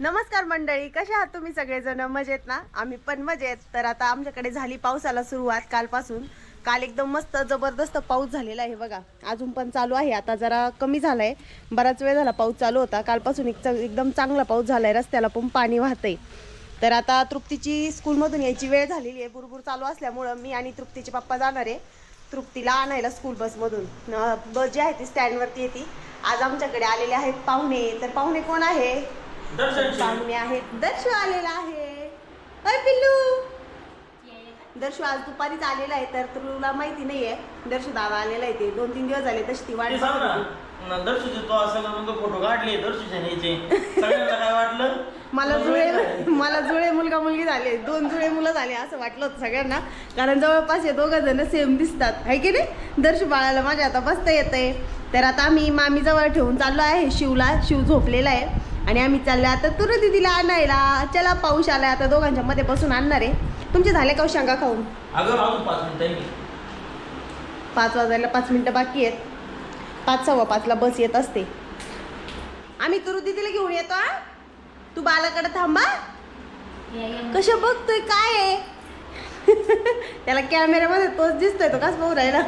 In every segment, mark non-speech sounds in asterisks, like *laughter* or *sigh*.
नमस्कार मंडळी कशा आहात तुम्ही सगळेजण? मजेत ना? आम्ही पण मजेत. तर आता आमच्याकडे झाली पावसाला सुरुवात कालपासून. काल एकदम मस्त जबरदस्त पाऊस झालेला आहे बघा. अजून पण चालू आहे. आता जरा कमी झालाय. बराच वेळ झाला पाऊस चालू होता. कालपासून एक च- एकदम चांगला पाऊस झालाय. रस्त्याला पण पाणी वाहतंय. तर आता तृप्तीची स्कूलमधून यायची वेळ झालेली आहे. बुरबुर चालू असल्यामुळं मी आणि तृप्तीचे पप्पा जाणार आहे. तृप्तीला आणायला स्कूल बसमधून. बस जी आहे ती स्टँडवरती येते. आज आमच्याकडे आलेले आहेत पाहुणे. तर पाहुणे कोण आहे? पाहुणे आहेत दर्शू आलेला आहे. अय पिल्लू. दर्शू आज दुपारीच आलेला आहे तर तुला माहिती नाहीये. दर्शू दादा आलेला आहे ते दोन तीन दिवस झाले तशी ती वाट ते सांग बघत ना. होती. न, दर्शूचे तो असं मग फोटो काढले दर्शूचे न्यायचे. सगळ्यांना काय वाटलं? मला जुळे मला जुळे मुलगा मुलगी झाले. दोन जुळे मुलं झाले असं वाटलं होतं सगळ्यांना. कारण जवळपास हे दोघं जण सेम दिसतात. आहे की नाही? दर्शू बाळाला माझ्या आता बसता येतंय. तर आता आम्ही मामी जवळ ठेवून चाललो आहे. शिवला शिव झोपलेला आहे. आणि आम्ही चाललो आता तुरं दिदीला आणायला. चला पाऊस आलाय आता दोघांच्या मध्ये बसून आणणार आहे. तुमचे झाले का हो शेंगा खाऊन? पाच वाजायला पाच मिनटं बाकी आहेत. पाच सव्वा पाचला बस येत असते. आम्ही तुरु दिदीला घेऊन येतो हा? तू बालाकडे थांबा. कशा बघतोय काय आहे? *laughs* त्याला कॅमेऱ्यामध्ये तोच दिसतोय तो कस बघू राहिला?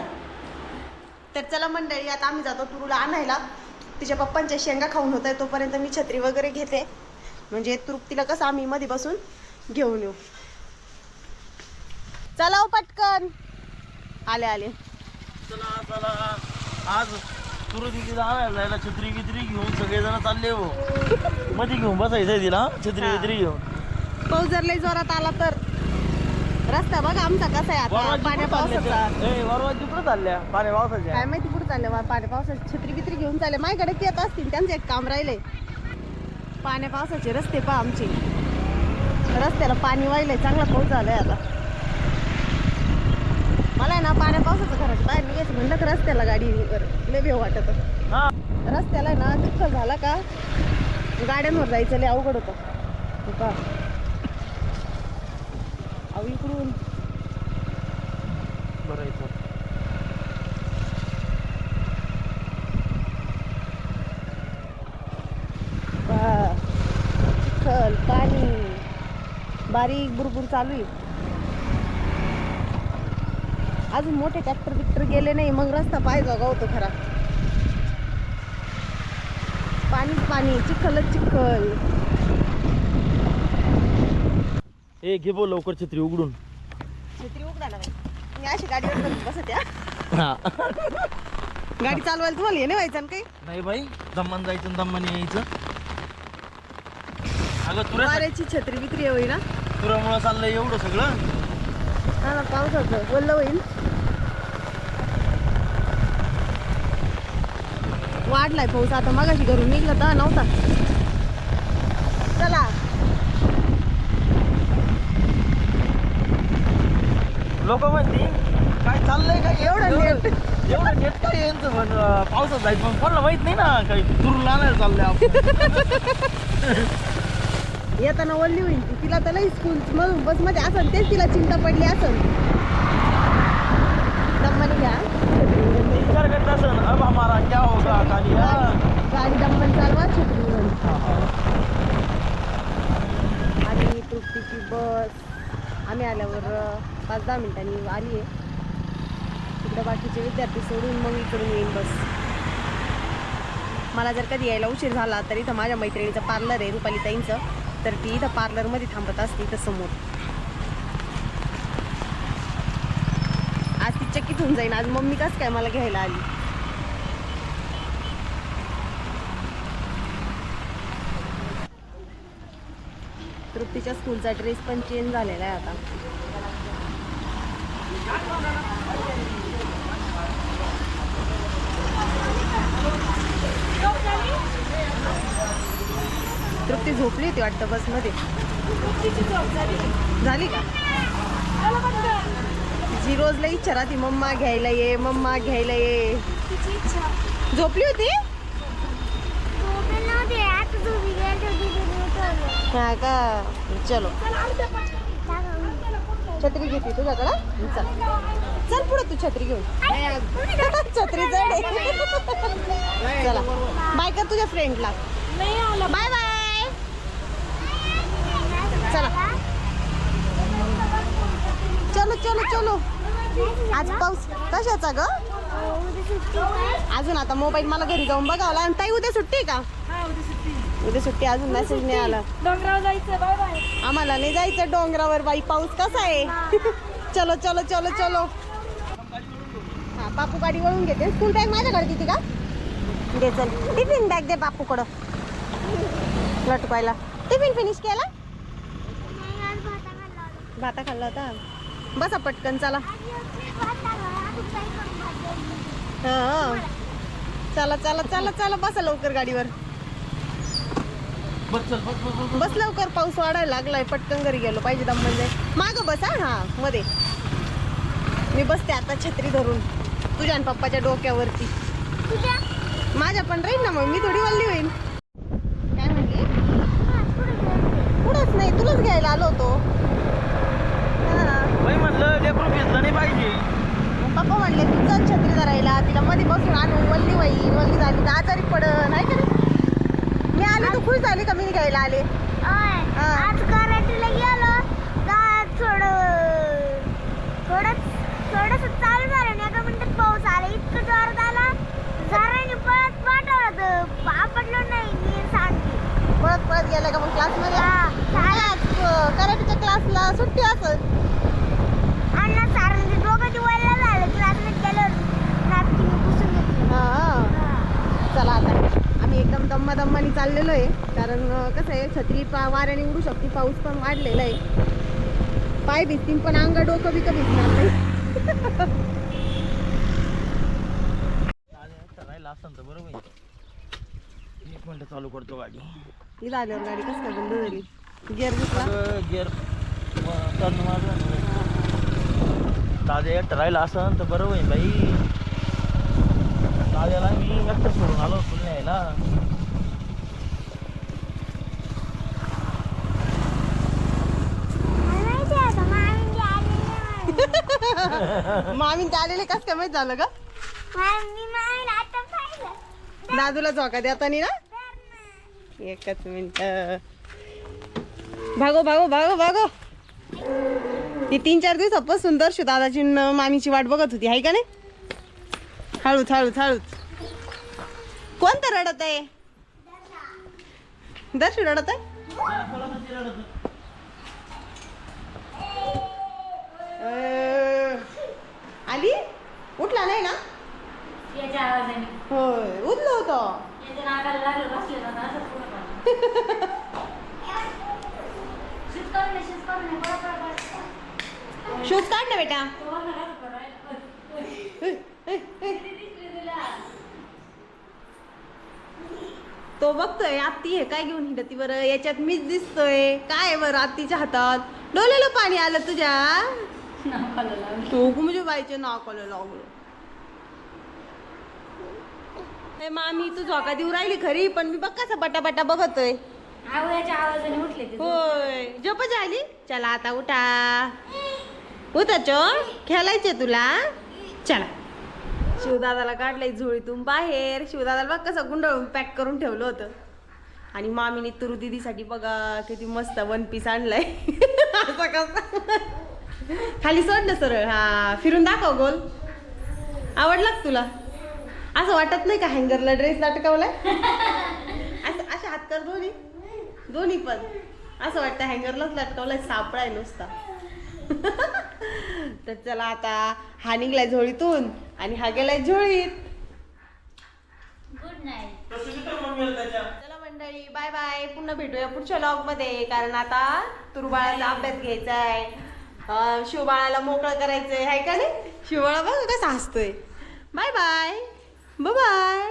तर चला मंडळी आता आम्ही जातो तुरूला आणायला. तिच्या पप्पांच्या शेंगा खाऊन होत आहे तोपर्यंत मी छत्री वगैरे घेते. म्हणजे तृप्तीला कसं आम्ही मध्ये बसून घेऊन येऊ. चला हो पटकन. आले आले. चला चला. आज जायला छत्री बित्री घेऊन सगळेजण चालले हो. मध्ये घेऊन बसायचंय तिला? छत्री. बित्री घेऊन. पाऊस जर लई जोरात आला तर? रस्ता बघा आमचा कसा आहे आता. पाण्या पावसाचा. कुठं चालल्या? पाण्या पावसाच्या. काय माहिती कुठं चालले बा पाण्या पावसाची छत्री बित्री घेऊन चालले माझ्याकडे ते येत असतील. त्यांचं एक काम राहिले. पाण्या पावसाचे रस्ते पहा आमचे. रस्त्याला पाणी वाहिलंय. चांगला पाऊस झालाय आता. मला आहे ना पाण्या पावसाचं घराच्या बाहेर निघायचं म्हणलं तर रस्त्याला गाडी लय भेव वाटत रस्त्याला ना चिखल झाला का? गाड्यांवर जायचं लय अवघड होतं. का अहो इकडून बरं. पहा. चिखल पाणी बारीक बुरबुर चालू आहे अजून मोठे ट्रॅक्टर बिक्टर गेले नाही मग रस्ता पाय जागा होतो खरा पाणीच पाणी चिखलच चिखल ए घे बोल लवकर छत्री उघडून. छत्री उघडा ना बाई. मी अशी गाडीवर बसत या हा. गाडी चालवायला तुम्हाला हे नाही व्हायचं ना काही? नाही बाई दम्मान जायचं दम्मान यायचं. अगं तुला वाऱ्याची छत्री बित्री होई ना तुरामुळं चाललंय एवढं सगळं. हा ना पावसाचं वल्ल होईल वाढलाय पाऊस. आता मगाशी घरून निघला तर नव्हता. चला. लोक म्हणते काय चाललंय काय? एवढं नेट. एवढं नेट काय यांचं? पण अं, पावसात जायचं. पण कोणाला माहीत नाही ना काही तुरून आणायला चाललंय आपण *laughs* येताना वल्ली होईल. तिला तर नाही स्कूल मधून बसमध्ये असन तेच तिला चिंता पडली असन दम्मानी घ्या. विचार करत असन अब हमारा क्या होगा हा. गाडी दम्मानी चालवा छत्री आणि तृप्तीची बस. आम्ही आल्यावर पाच दहा मिनिटांनी आली आहे. तिकडं बाकीचे विद्यार्थी सोडून मग इकडून येईन बस. मला जर कधी यायला उशीर झाला तर इथं माझ्या मैत्रिणीचं पार्लर आहे रुपाली ताईंचं. तर ती इथं पार्लरमध्ये थांबत असते इथं समोर. आज ती चकित होऊन जाईन. आज मम्मी कसं काय मला घ्यायला आली? तृप्तीच्या स्कूलचा ड्रेस पण चेंज झालेला आहे आता. तृप्ती झोपली होती वाटतं बसमध्ये. झाली का? जी रोज लई इच्छा राहते मम्मा घ्यायला ये मम्मा घ्यायला ये. झोपली होती? नाही का? चलो. छत्री घेते तुझ्याकडं चल. चल पुढे तू छत्री घेऊन. *laughs* छत्री जड *laughs* चला. बाय कर तुझ्या फ्रेंडला बाय बाय चला. चलो चलो चलो. आज पाऊस कशाचा ग? अजून आता मोबाईल मला घरी जाऊन बघावला आणि ताई उद्या सुट्टी का? उद्या सुट्टी अजून मेसेज नाही आला. डोंगरावर जायचं बाय बाय. आम्हाला नाही जायचं डोंगरावर बाई. पाऊस कसा आहे? *laughs* चलो चलो चलो चलो. हा बापू गाडी वळून घेते. स्कूल बॅग माझ्याकडे किती का? दे चल. टिफिन बॅग दे बापूकडं. लटकायला टिफिन फिनिश केला? भाता खाल्ला होता? बसा पटकन चला. हा. चला चला चला चला बसा लवकर गाडीवर. बस लवकर पाऊस वाढायला लागलाय पटकन घरी गेलो पाहिजे दम म्हणजे. माग बस हा हा मध्ये. मी बसते आता छत्री धरून तुझ्या आणि पप्पाच्या डोक्यावरती. माझ्या पण राहील ना मग मी थोडी वल्ली होईल काय म्हणली? पुढंच नाही तुलाच घ्यायला आलो होतो. हा. म्हणलं पाहिजे. पप्पा म्हणले तू चल छत्री धरायला तिला मध्ये बसून आणू वल्ली होईल वल्ली झाली तर आजारी पड नाही का? मी आले तर खुश झाली का मी घ्यायला आले? आज कराटेला गेलो. का थोडं थोडं थोडस चालू झालं नाही एका मिनिटात पाऊस आला. इतकं जोरात आला. जराने पळत पाठवलं. आपडलो नाही मी सांगते. पळत पळत गेल्या का मग क्लासमध्ये कराटेच्या क्लासला सुट्टी असेल अण्णा सारंग दोघं वयला झालं क्लासमध्ये गेल्यावर नाटकी पुसून घेतली हा चला आता आम्ही एकदम दम्मा दम्मानी चाललेलो आहे. कारण कसं आहे छत्री पा वाऱ्याने उडू शकते पाऊस पण वाढलेला आहे. पाय भिजतील पण अंग डोकं बिकं भिजणार नाही. तर बरोबर चालू करतो गाडी इथं आल्यावर गाडी कसं काय बंद झाली? गिअर घेतला? गिअर टर्न मारलं दादा एकटं राहिला असं तर बरं होईल बाई. ताज्याला मी एकटं सोडून आलो तुला यायला माहिती आहे का मामी मामी ते आलेले कसं काय माहीत झालं का दादूला झोका देतानी ना? एकच मिनिट. भागो भागो भागो भागो. ती तीन चार दिवसापासून दर्शू दादाची न मामीची वाट बघत होती आहे का नाही? हळूच हळूच हळूच. कोणतं रडत आहे? दर्शू रडत आहे? आली उठला नाही ना याच्या आवाजाने होय उठलो होतो याच्या नाकाला लागलं असं. बरं, बरं, बरं. शूज काढ ना बेटा तो बघा, असं करायला. ए, ए, ए. दिसली तुला. तो बघतोय आत्ती हे काय घेऊन हिंडती बरं याच्यात मीच दिसतोय काय आहे बरं आत्तीच्या हातात डोलेलं पाणी आलं तुझ्या लागलं. तो म्हणजे बाईचे नाकाला लागलं ए, मामी तू झोका देऊ राहिली खरी पण मी बघ कसा बटाबटा बघतोय. अहो, याच्या आवाजाने उठले ते होय. झोपच आली? चला आता उठा. उठाच खेळायचे तुला. चला. शिवदादाला काढलंय झोळीतून बाहेर. शिवदादाला बघ कसं गुंडाळून पॅक करून ठेवलं होतं. आणि मामीने तुरु दिदीसाठी बघा किती मस्त वन पीस आणलाय. *laughs* असं कसं? खाली सोडलं सरळ. हा फिरून दाखव गोल. आवडला का तुला? असं वाटत नाही का हँगरला ड्रेस लटकवलाय? असं असे हात कर दोन्ही. दोन्ही पण. असं वाटतं हँगरलाच लटकवलाय सापळाय नुसता. *laughs* तर चला आता हा निघलाय झोळीतून आणि हा गेलाय झोळीत. गुड नाईट चला मंडळी बाय बाय पुन्हा भेटूया पुढच्या लॉगमध्ये कारण आता तुरुबाळाचा अभ्यास घ्यायचा आहे शिवबाळाला मोकळं करायचंय आहे का नाही? शिवबाळा बघ कसं हसतोय. Bye bye bye